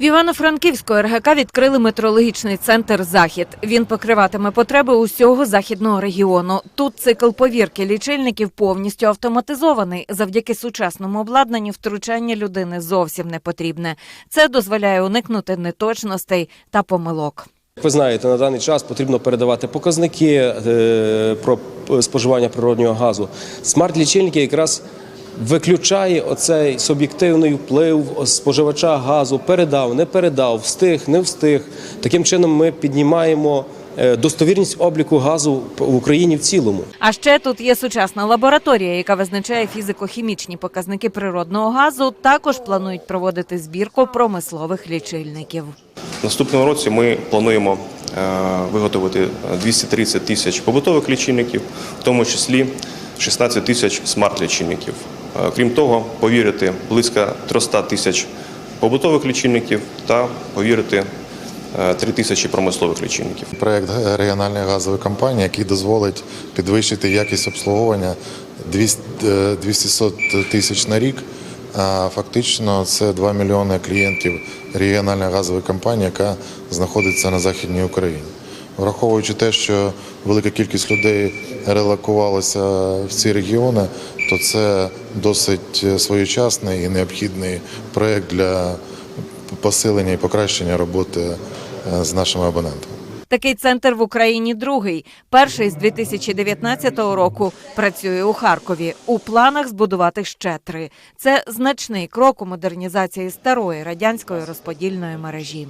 В Івано-Франківську РГК відкрили метрологічний центр Захід. Він покриватиме потреби усього західного регіону. Тут цикл повірки лічильників повністю автоматизований. Завдяки сучасному обладнанню втручання людини зовсім не потрібне. Це дозволяє уникнути неточностей та помилок. Як ви знаєте, на даний час потрібно передавати показники е, про споживання природнього газу. Смарт-лічильники якраз виключає оцей суб'єктивний вплив споживача газу, передав, не передав, встиг, не встиг. Таким чином ми піднімаємо е, достовірність обліку газу в Україні в цілому. А ще тут є сучасна лабораторія, яка визначає фізико-хімічні показники природного газу. Також планують проводити збірку промислових лічильників. В наступному році ми плануємо е, виготовити 230 тисяч побутових лічильників, в тому числі 16 тисяч смарт-лічильників. Е, Крім того, повірити близько 300 тисяч побутових лічильників та повірити 3 тисячі промислових лічильників. Проект регіональної газової компанії, який дозволить підвищити якість обслуговування 200 е, 200 тисяч на рік. Фактично це 2 мільйони клієнтів регіональної газової компанії, яка знаходиться на західній Україні. Враховуючи те, що велика кількість людей релокувалася в ці регіони, то це досить своєчасний і необхідний проект для посилення і покращення роботи е, з нашими абонентами. Такий центр в Україні другий. Перший з 2019 року працює у Харкові. У планах збудувати ще три. Це значний крок у модернізації старої радянської розподільної мережі.